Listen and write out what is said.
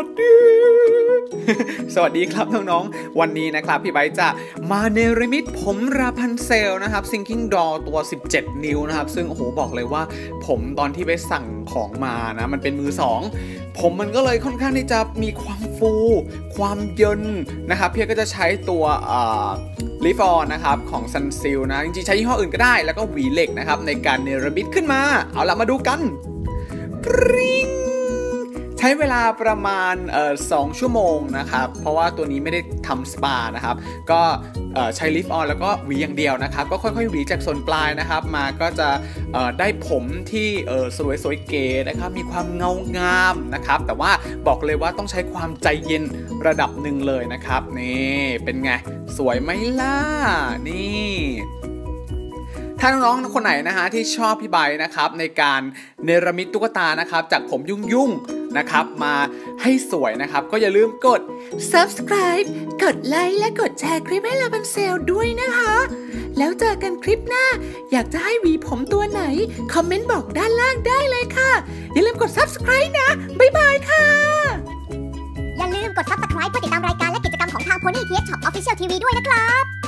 วัสดี สวัสดีครับน้องๆ วันนี้นะครับพี่ไบจะมาเนรมิตผมราพันเซลนะครับ Sinking Doll ตัว 17 นิ้วนะครับ ซึ่งโอ้โหบอกเลยว่า ผมตอนที่ไปสั่งของมานะ มันเป็นมือสองผมมันก็เลยค่อนข้างที่จะมีความฟู ความเยินนะครับ เพียก็จะใช้ตัวลิฟออนนะครับของซันซิลนะ จริงๆ ใช้ยี่ห้ออื่นก็ได้แล้วก็หวีเหล็กนะครับในการเนรมิตขึ้นมา เอาละมาดูกันปร ลาประมาณสองชั่วโมงนะครับ เพราะว่าตัวนี้ไม่ได้ทำสปานะครับ ก็ใช้ลิฟต์ออนแล้วก็หวีอย่างเดียวนะครับ ก็ค่อยๆหวีจากส่วนปลายนะครับ มาก็จะได้ผมที่สวยสวยเก๋นะครับ มีความเงางามนะครับ แต่ว่าบอกเลยว่าต้องใช้ความใจเย็นระดับหนึ่งเลยนะครับ นี่เป็นไง สวยไหมล่ะ นี่ถ้าน้องๆคนไหนนะฮะที่ชอบพี่ใบนะครับในการเนรมิตตุ๊กตานะครับจากผมยุ่งๆ นะครับ มาให้สวยนะครับ ก็อย่าลืมกด subscribe กดไลค์และกดแชร์คลิปให้ลาบันเซลด้วยนะคะ แล้วเจอกันคลิปหน้า อยากจะให้หวีผมตัวไหน คอมเมนต์บอกด้านล่างได้เลยค่ะ อย่าลืมกด subscribe นะ บ๊ายบายค่ะ อย่าลืมกด subscribe เพื่อติดตามรายการและกิจกรรมของทาง Pony t h Shop Official TV ด้วยนะครับ